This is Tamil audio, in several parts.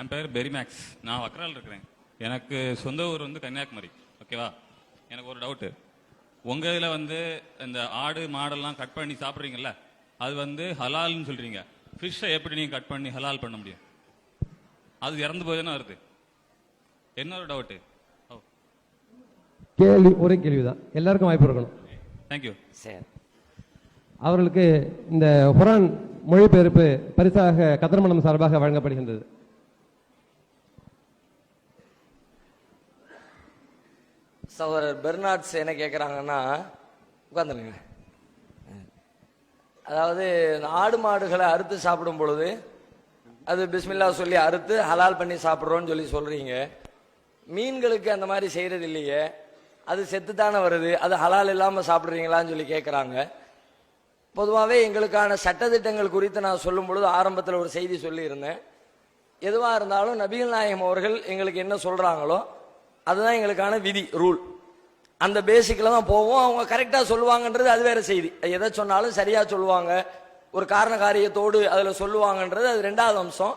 என் பேர் பெரிமேக்ஸ். நான் வக்கரால் இருக்கிறேன். எனக்கு சொந்த ஊர் வந்து கன்னியாகுமரி. ஓகேவா? எனக்கு ஒரு டவுட்டு உங்கள் இதில் வந்து இந்த ஆடு மாடெல்லாம் கட் பண்ணி சாப்பிட்றீங்கல்ல அது வந்து ஹலால்னு சொல்கிறீங்க ஃபிஷ்ஷை எப்படி நீங்கள் கட் பண்ணி ஹலால் பண்ண முடியும்? அது இறந்து போய் தானே வருது. என்ன ஒரு டவுட்டு ஓ. கேள்வி ஒரே கேள்விதான். எல்லாருக்கும் வாய்ப்பு இருக்கணும். தேங்க்யூ சரி. அவர்களுக்கு இந்த குரான் மொழிபெயர்ப்பு பரிசாக கதிர்மணம் சார்பாக வழங்கப்படுகின்றது. சகோதரர் பெர்னாட்ஸ் என்ன கேட்குறாங்கன்னா உட்காந்துருங்க அதாவது ஆடு மாடுகளை அறுத்து சாப்பிடும் பொழுது அது பிஸ்மில்லா சொல்லி அறுத்து ஹலால் பண்ணி சாப்பிட்றோன்னு சொல்லி சொல்கிறீங்க மீன்களுக்கு அந்த மாதிரி செய்கிறது இல்லையே. அது செத்து தானே வருது. அது ஹலால் இல்லாமல் சாப்பிட்றீங்களான்னு சொல்லி கேட்குறாங்க பொதுவாகவே எங்களுக்கான சட்டத்திட்டங்கள் குறித்து நான் சொல்லும் பொழுது ஆரம்பத்தில் ஒரு செய்தி சொல்லியிருந்தேன். எதுவாக இருந்தாலும் நபிகள் நாயகம் அவர்கள் எங்களுக்கு என்ன சொல்கிறாங்களோ அதுதான் எங்களுக்கான விதி ரூல் அந்த பேசிக்கில் தான் போவோம். அவங்க கரெக்டாக சொல்லுவாங்கன்றது அது வேற செய்தி. எதை சொன்னாலும் சரியாக சொல்லுவாங்க. ஒரு காரண காரியத்தோடு அதில் சொல்லுவாங்கன்றது அது ரெண்டாவது அம்சம்.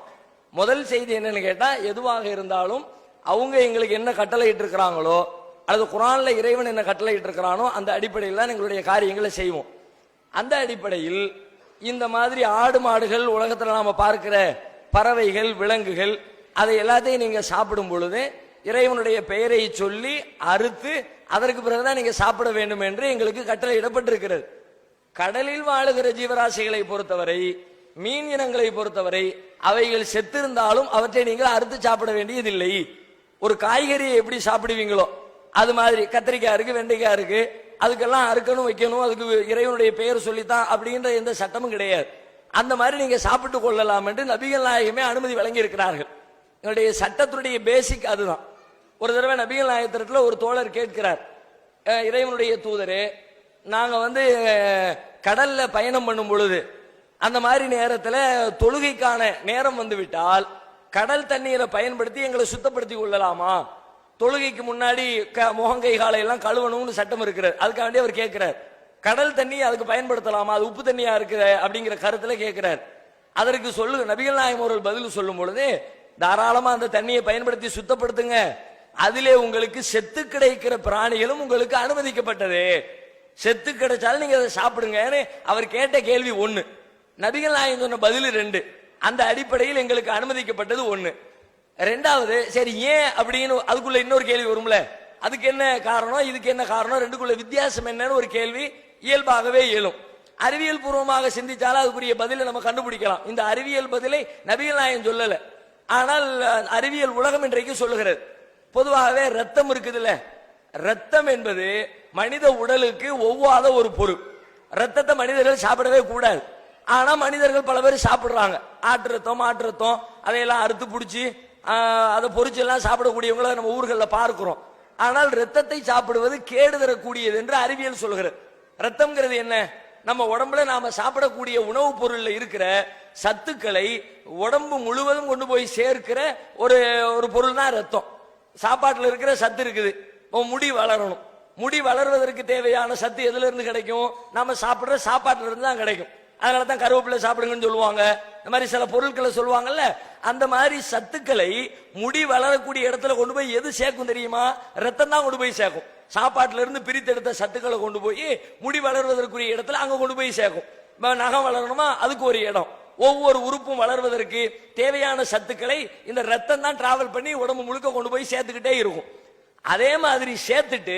முதல் செய்தி என்னன்னு கேட்டால் எதுவாக இருந்தாலும் அவங்க எங்களுக்கு என்ன கட்டளையிட்டு இருக்கிறாங்களோ அல்லது குரானில் இறைவன் என்ன கட்டளையிட்டு இருக்கிறானோ அந்த அடிப்படையில் தான் எங்களுடைய காரியங்களை செய்வோம். அந்த அடிப்படையில் இந்த மாதிரி ஆடு மாடுகள் உலகத்தில் நாம் பார்க்கிற பறவைகள் விலங்குகள் அதை எல்லாத்தையும் நீங்கள் சாப்பிடும் பொழுது இறைவனுடைய பெயரை சொல்லி அறுத்து அதற்கு பிறகுதான் நீங்க சாப்பிட வேண்டும் என்று எங்களுக்கு கட்டளையிடப்பட்டிருக்கிறது கடலில் வாழுகிற ஜீவராசிகளை பொறுத்தவரை மீன் இனங்களை பொறுத்தவரை அவைகள் செத்திருந்தாலும் அவற்றை நீங்கள் அறுத்து சாப்பிட வேண்டியதில்லை. ஒரு காய்கறியை எப்படி சாப்பிடுவீங்களோ அது மாதிரி கத்திரிக்காய் இருக்கு வெண்டைக்காய் இருக்கு அதுக்கெல்லாம் அறுக்கணும் வைக்கணும் அதுக்கு இறைவனுடைய பெயர் சொல்லித்தான் அப்படின்ற எந்த சட்டமும் கிடையாது. அந்த மாதிரி நீங்க சாப்பிட்டு கொள்ளலாம் என்று நபிகள் நாயகமே அனுமதி வழங்கி இருக்கிறார்கள் எங்களுடைய சட்டத்துடைய பேசிக் அதுதான். ஒரு தடவை நபிகள் நாயத்திரத்தில் ஒரு தோழர் கேட்கிறார் இறைவனுடைய தூதரு நாங்கள் வந்து கடலில் கடல்ல பயணம் பண்ணும் பொழுது அந்த மாதிரி நேரத்தில் தொழுகைக்கான நேரம் வந்துவிட்டால் கடல் தண்ணீரை பயன்படுத்தி எங்களை சுத்தப்படுத்தி கொள்ளலாமா? தொழுகைக்கு முன்னாடி க- முகங்கை காலை எல்லாம் கழுவணும்னு சட்டம் இருக்கிறார் அதுக்காண்டி அவர் கேட்கிறார். கடல் தண்ணி அதுக்கு பயன்படுத்தலாமா? அது உப்பு தண்ணியா இருக்குது? அப்படிங்கிற கருத்துல கேட்கிறார். அதற்கு சொல்லு நபிகள் நாயகம் அவர்கள் பதில் சொல்லும் பொழுது தாராளமா அந்த தண்ணியை பயன்படுத்தி சுத்தப்படுத்துங்க. அதிலே உங்களுக்கு செத்து கிடைக்கிற பிராணிகளும் உங்களுக்கு அனுமதிக்கப்பட்டது. செத்து கிடைச்சாலும் நீங்க அதை சாப்பிடுங்கன்னு அவர் கேட்ட கேள்வி ஒண்ணு. நபிகள் நாயகம் சொன்ன பதில் ரெண்டு. அந்த அடிப்படையில் எங்களுக்கு அனுமதிக்கப்பட்டது ஒண்ணு. ரெண்டாவது சரி ஏன் அப்படின்னு அதுக்குள்ள இன்னொரு கேள்வி வரும்ல. அதுக்கு என்ன காரணம்? இதுக்கு என்ன காரணம்? ரெண்டுக்குள்ள வித்தியாசம் என்னன்னு ஒரு கேள்வி இயல்பாகவே இயலும் அறிவியல் பூர்வமாக சிந்திச்சாலும் அதுக்குரிய பதிலை நம்ம கண்டுபிடிக்கலாம். இந்த அறிவியல் பதிலை நபிகள் நாயகம் சொல்லல. ஆனால் அறிவியல் உலகம் இன்றைக்கு சொல்லுகிறது. பொதுவாகவே ரத்தம் இருக்குதுல்ல. ரத்தம் என்பது மனித உடலுக்கு ஒவ்வாத ஒரு பொருள். ரத்தத்தை மனிதர்கள் சாப்பிடவே கூடாது. ஆனா மனிதர்கள் பல பேர் சாப்பிடுறாங்க. ஆட்டு ரத்தம் மாட்டு ரத்தம் அதையெல்லாம் அறுத்து பிடிச்சி அதை பொரிச்சு எல்லாம் சாப்பிடக்கூடியவங்கள நம்ம ஊர்களில் பார்க்கிறோம். ஆனால் ரத்தத்தை சாப்பிடுவது கேடு தரக்கூடியது என்று அறிவியல் சொல்கிறது. ரத்தம்ங்கிறது என்ன? நம்ம உடம்புல நாம சாப்பிடக்கூடிய உணவுப் பொருள்ல இருக்கிற சத்துக்களை உடம்பு முழுவதும் கொண்டு போய் சேர்க்கிற ஒரு ஒரு பொருள் தான் ரத்தம் சாப்பாட்டில் இருக்கிற சத்து இருக்குது. உன் முடி வளரணும். முடி வளர்வதற்கு தேவையான சத்து எதுல இருந்து கிடைக்கும்? நம்ம சாப்பிடுற சாப்பாட்டுல இருந்து தான் கிடைக்கும். அதனால தான் கருவேப்பிலை சாப்பிடுங்கன்னு சொல்லுவாங்க. இந்த மாதிரி சில பொருட்களை சொல்லுவாங்கல்ல அந்த மாதிரி சத்துக்களை முடி வளரக்கூடிய இடத்துல கொண்டு போய் எது சேர்க்கும் தெரியுமா? ரத்தம் தான் கொண்டு போய் சேர்க்கும். சாப்பாட்டுல இருந்து பிரித்தெடுத்த சத்துக்களை கொண்டு போய் முடி வளர்வதற்குரிய இடத்துல அங்க கொண்டு போய் சேர்க்கும். நகம் வளரணுமா? அதுக்கு ஒரு இடம். ஒவ்வொரு உறுப்பும் வளர்வதற்கு தேவையான சத்துக்களை இந்த ரத்தம் தான் டிராவல் பண்ணி உடம்பு முழுக்க கொண்டு போய் சேர்த்துக்கிட்டே இருக்கும். அதே மாதிரி சேர்த்துட்டு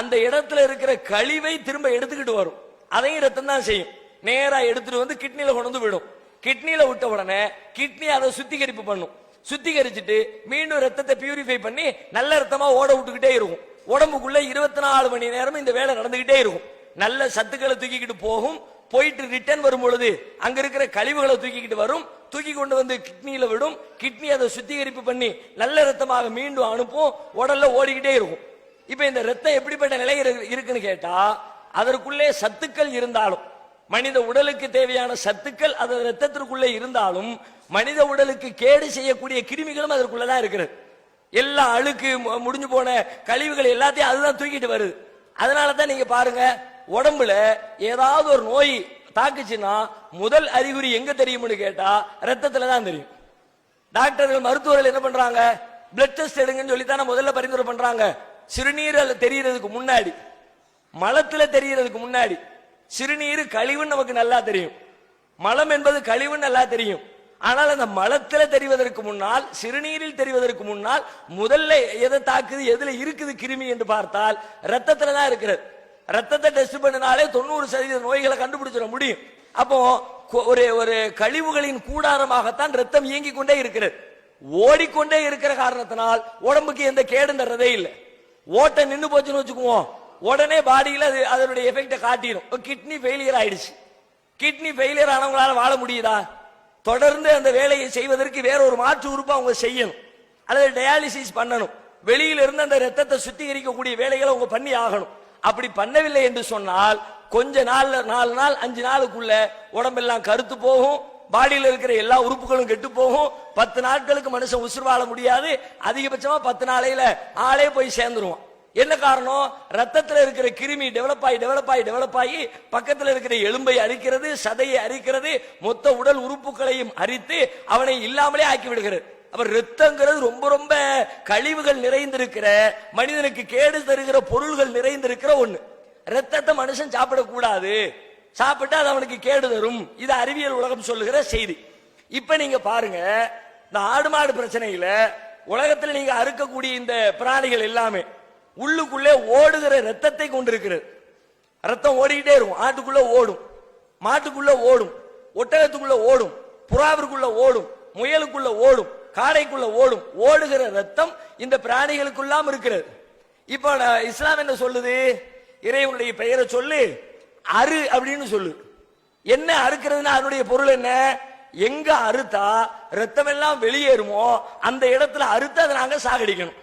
அந்த இடத்துல இருக்கிற கழிவை திரும்ப எடுத்துக்கிட்டு வரும். அதையும் ரத்தம் தான் செய்யும். நேராக எடுத்துட்டு வந்து கிட்னியில் கொண்டு வந்து விடும். கிட்னியில் விட்ட உடனே கிட்னி அதை சுத்திகரிப்பு பண்ணும். சுத்திகரிச்சுட்டு மீண்டும் ரத்தத்தை பியூரிஃபை பண்ணி நல்ல ரத்தமா ஓட விட்டுக்கிட்டே இருக்கும். உடம்புக்குள்ள இருபத்தி நாலு மணி நேரம் இந்த வேலை நடந்துகிட்டே இருக்கும். நல்ல சத்துக்களை தூக்கிக்கிட்டு போகும். போயிட்டு ரிட்டர்ன் வரும் பொழுது அங்க இருக்கிற கழிவுகளை தூக்கிக்கிட்டு வரும். தூக்கி கொண்டு வந்து கிட்னியில விடும். கிட்னி அதை சுத்திகரிப்பு பண்ணி நல்ல ரத்தமாக மீண்டும் அனுப்பும். உடல்ல ஓடிக்கிட்டே இருக்கும். இப்ப இந்த ரத்தம் எப்படிப்பட்ட நிலை இருக்குன்னு கேட்டா அதற்குள்ளே சத்துக்கள் இருந்தாலும் மனித உடலுக்கு தேவையான சத்துக்கள் அது ரத்தத்திற்குள்ளே இருந்தாலும் மனித உடலுக்கு கேடு செய்யக்கூடிய கிருமிகளும் அதற்குள்ளதான் இருக்கிறது. எல்லா அழுக்கு மு- முடிஞ்சு போன கழிவுகள் எல்லாத்தையும் அதுதான் தூக்கிட்டு வருது. அதனால தான் நீங்க பாருங்க உடம்புல ஏதாவது ஒரு நோய் தாக்குச்சுன்னா முதல் அறிகுறி எங்க தெரியும்னு கேட்டா ரத்தத்துல தான் தெரியும். டாக்டர்கள் மருத்துவர்கள் என்ன பண்றாங்க? பிளட் டெஸ்ட் எடுங்கன்னு சொல்லி தானே முதல்ல பரிந்துரை பண்றாங்க. சிறுநீரல் தெரியறதுக்கு முன்னாடி. மலத்துல தெரியறதுக்கு முன்னாடி. சிறுநீர் கழிவுன்னு நமக்கு நல்லா தெரியும். மலம் என்பது கழிவுன்னு நல்லா தெரியும். ஆனால் அந்த மலத்துல தெரிவதற்கு முன்னால் சிறுநீரில் தெரிவதற்கு முன்னால் முதல்ல எதை தாக்குது எதுல இருக்குது கிருமி என்று பார்த்தால் ரத்தத்துல தான் இருக்கிறது. ரத்தத்தை டெஸ்ட் பண்ணினாலே தொண்ணூறு சதவீத நோய்களை கண்டுபிடிச்சிட முடியும். அப்போ கொ- ஒரு ஒரு கழிவுகளின் கூடாரமாகத்தான் ரத்தம் இயங்கிக் கொண்டே இருக்கிறது. ஓடிக்கொண்டே இருக்கிற காரணத்தினால் உடம்புக்கு எந்த கேடும் தர்றதே இல்லை. ஓட்ட நின்று போச்சுன்னு வச்சுக்குவோம். உடனே பாடியில் அது அதனுடைய எஃபெக்டை காட்டிடும் கிட்னி ஃபெயிலியர் ஆயிடுச்சு. கிட்னி ஃபெயிலியர் ஆனவங்களால வாழ முடியுதா? தொடர்ந்து அந்த வேலையை செய்வதற்கு வேற ஒரு மாற்று உறுப்பு அவங்க செய்யணும். அல்லது டயாலிசிஸ் பண்ணணும். வெளியில இருந்து அந்த ரத்தத்தை சுத்திகரிக்கக்கூடிய வேலைகளை அவங்க பண்ணி ஆகணும். அப்படி பண்ணவில்லை என்று சொன்னால் கொஞ்ச நாள் நாலு நாள் அஞ்சு நாளுக்குள்ள உடம்பெல்லாம் கருத்து போகும். பாடியில் இருக்கிற எல்லா உறுப்புகளும் கெட்டு போகும். பத்து நாட்களுக்கு மனுஷன் உசுர் வாழ முடியாது. அதிகபட்சமா பத்து நாளையில ஆளே போய் சேர்ந்துருவான். என்ன காரணம்? ரத்தத்தில் இருக்கிற கிருமி டெவலப் ஆகி டெவலப் ஆகி டெவலப் ஆகி பக்கத்தில் இருக்கிற எலும்பை அரிக்கிறது சதையை அரிக்கிறது மொத்த உடல் உறுப்புகளையும் அரித்து அவனை இல்லாமலே ஆக்கி விடுகிறது அப்ப ரத்தங்கிறது ரொம்ப ரொம்ப கழிவுகள் நிறைந்திருக்கிற மனிதனுக்கு கேடு தருகிற பொருள்கள் நிறைந்திருக்கிற ஒண்ணு. ரத்தத்தை மனுஷன் சாப்பிடக்கூடாது. சாப்பிட்டா அது அவனுக்கு கேடு தரும். இது அறிவியல் உலகம் சொல்லுகிற செய்தி. இப்ப நீங்க பாருங்க இந்த ஆடு மாடு பிரச்சனையில உலகத்தில் நீங்க அறுக்கக்கூடிய இந்த பிராணிகள் எல்லாமே உள்ளுக்குள்ளே ஓடுகிற ரத்தத்தை கொண்டிருக்கிறது. ரத்தம் ஓடிக்கிட்டே இருக்கும். ஆட்டுக்குள்ள ஓடும். மாட்டுக்குள்ள ஓடும். ஒட்டகத்துக்குள்ள ஓடும். புறாவிற்குள்ள ஓடும். முயலுக்குள்ள ஓடும். காடைக்குள்ள ஓடும். ஓடுகிற ரத்தம் இந்த பிராணிகளுக்குள்ளாம் இருக்கிறது. இப்போ நான் இஸ்லாம் என்ன சொல்லுது? இறைவனுடைய பெயரை சொல்லு. அரு அப்படின்னு சொல்லு. என்ன அறுக்கிறதுன்னா அதனுடைய பொருள் என்ன? எங்க அறுத்தா ரத்தம் எல்லாம் வெளியேறுமோ அந்த இடத்துல அறுத்து அதை நாங்க சாகடிக்கணும்.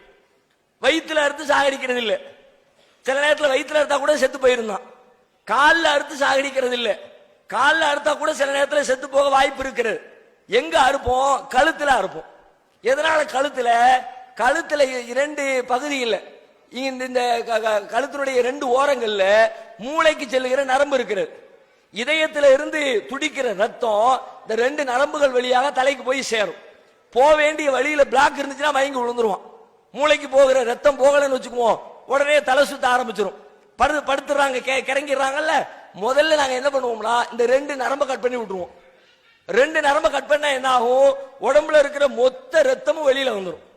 வயிற்றுல அறுத்து சாகடிக்கிறது இல்ல. சில நேரத்தில் வயிற்றுல அறுத்தா கூட செத்து போயிருந்தான். காலில் அறுத்து சாகடிக்கிறது இல்ல. காலில் அறுத்தா கூட சில நேரத்தில் செத்து போக வாய்ப்பு இருக்கிறது. எங்க அறுப்போம்? கழுத்துல அறுப்போம். எதனால கழுத்துல? கழுத்துல இரண்டு பகுதி இல்ல. இந்த இந்த க- கழுத்தினுடைய ரெண்டு ஓரங்கள்ல மூளைக்கு செல்லுகிற நரம்பு இருக்கிறது. இதயத்தில் இருந்து துடிக்கிற ரத்தம் இந்த ரெண்டு நரம்புகள் வழியாக தலைக்கு போய் சேரும். போக வேண்டிய வழியில பிளாக் இருந்துச்சுன்னா மயங்கி விழுந்துருவான். மூளைக்கு போகிற ரத்தம் போகலன்னு வச்சுக்குவோம். உடனே தலை சுத்த ஆரம்பிச்சிடும் படு படுத்துறாங்க கே- கிறங்கிடுறாங்கல்ல? முதல்ல நாங்க என்ன பண்ணுவோம்னா இந்த ரெண்டு நரம்ப கட் பண்ணி விட்டுருவோம். ரெண்டு நரம்ப கட் பண்ணா என்ன ஆகும்? உடம்புல இருக்கிற மொத்த ரத்தமும் வெளியில வந்துடும்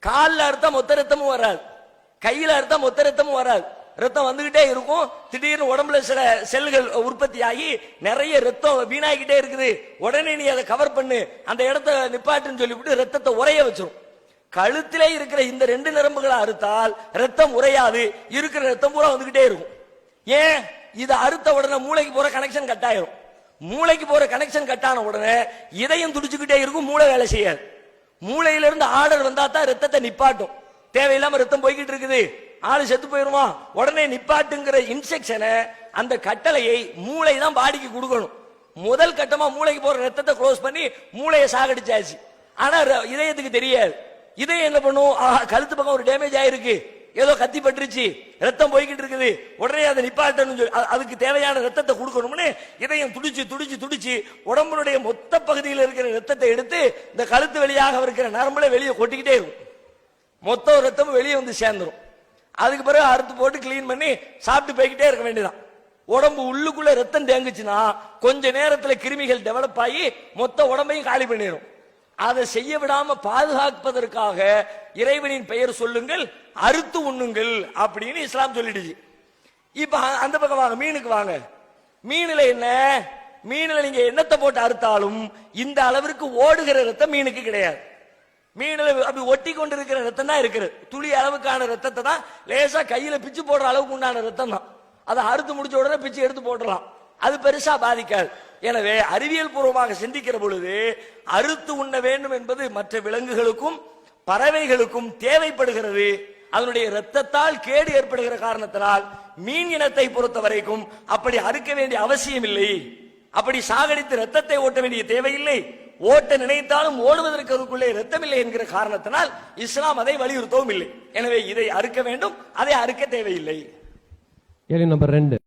காலில் அறுத்தா மொத்த ரத்தமும் வராது. கையில அறுத்தா மொத்த ரத்தமும் வராது. ரத்தம் வந்துகிட்டே இருக்கும். திடீர்னு உடம்புல சில செல்கள் உற்பத்தி ஆகி நிறைய ரத்தம் வீணாகிட்டே இருக்குது. உடனே நீ அதை கவர் பண்ணு. அந்த இடத்த நிப்பாட்டுன்னு சொல்லிவிட்டு ரத்தத்தை உரைய வச்சிரும். கழுத்திலே இருக்கிற இந்த ரெண்டு நரம்புகளை அறுத்தால் ரத்தம் உறையாது. இருக்கிற ரத்தம் பூரா வந்துகிட்டே இருக்கும். ஏன்? இதை அறுத்த உடனே மூளைக்கு போற கனெக்ஷன் கட் ஆயிரும். மூளைக்கு போற கனெக்ஷன் கட் ஆன உடனே இதயம் துடிச்சுக்கிட்டே இருக்கும் மூளை வேலை செய்யாது. மூளையிலிருந்து ஆர்டர் வந்தா தான் ரத்தத்தை நிப்பாட்டும். தேவையில்லாம ரத்தம் போய்கிட்டு இருக்குது. ஆளு செத்து போயிருமா? உடனே நிப்பாட்டுங்கிற இன்ஸ்ட்ரக்ஷனை அந்த கட்டளையை மூளை தான் பாடிக்கு கொடுக்கணும். முதல் கட்டமா மூளைக்கு போற ரத்தத்தை க்ளோஸ் பண்ணி மூளையை சாகடிச்சாச்சு. ஆனா ர- இதயத்துக்கு தெரியாது. இதே என்ன பண்ணும் ஆஹா, கழுத்து பக்கம் ஒரு டேமேஜ் ஆயிருக்கு. ஏதோ கத்தி பட்டுருச்சு. ரத்தம் போய்கிட்டு இருக்குது. உடனே அதை நிப்பாட்டணும் சொல்லி அதுக்கு தேவையான ரத்தத்தை கொடுக்கணும்னு இதயம் துடிச்சு துடிச்சு துடிச்சு உடம்புடைய மொத்த பகுதியில் இருக்கிற ரத்தத்தை எடுத்து இந்த கழுத்து வழியாக இருக்கிற நரம்புல வெளியே கொட்டிக்கிட்டே இருக்கும். மொத்த ரத்தமும் வெளியே வந்து சேர்ந்துடும் அதுக்கு பிறகு அறுத்து போட்டு க்ளீன் பண்ணி சாப்பிட்டு போய்கிட்டே இருக்க வேண்டியதான் உடம்பு உள்ளுக்குள்ள ரத்தம் தேங்குச்சுன்னா கொஞ்ச நேரத்தில் கிருமிகள் டெவலப் ஆகி மொத்த உடம்பையும் காலி பண்ணிடும் அதை செய்ய விடாம பாதுகாப்பதற்காக இறைவனின் பெயர் சொல்லுங்கள் அறுத்து உண்ணுங்கள் அப்படின்னு இஸ்லாம் சொல்லிடுச்சு. இப்ப அந்த பக்கம் வாங்க மீனுக்கு வாங்க. மீனுல என்ன? மீனுல நீங்க எண்ணத்தை போட்டு அறுத்தாலும் இந்த அளவிற்கு ஓடுகிற ரத்தம் மீனுக்கு கிடையாது. மீனில் அப்படி ஒட்டி கொண்டு இருக்கிற ரத்தம் தான் இருக்குது. துளி அளவுக்கான ரத்தத்தை தான் லேசா கையில பிச்சு போடுற அளவுக்கு உண்டான ரத்தம் தான். அதை அறுத்து முடிச்ச உடனே பிச்சு எடுத்து போட்டுடலாம். அது பெருசா பாதிக்காது. எனவே அறிவியல் பூர்வமாக சிந்திக்கிற பொழுது அறுத்து உண்ண வேண்டும் என்பது மற்ற விலங்குகளுக்கும் பறவைகளுக்கும் தேவைப்படுகிறது. அதனுடைய இரத்தத்தால் கேடு ஏற்படுகிற காரணத்தினால் மீன் இனத்தை பொறுத்த வரைக்கும் அப்படி அறுக்க வேண்டிய அவசியம் இல்லை. அப்படி சாகடித்து ரத்தத்தை ஓட்ட வேண்டிய தேவையில்லை. ஓட்ட நினைத்தாலும் ஓடுவதற்கு அதுக்குள்ளே ரத்தம் இல்லை என்கிற காரணத்தினால் இஸ்லாம் அதை வலியுறுத்தவும் இல்லை. எனவே இதை அறுக்க வேண்டும் அதை அறுக்க தேவையில்லை. கேள்வி நம்பர் ரெண்டு.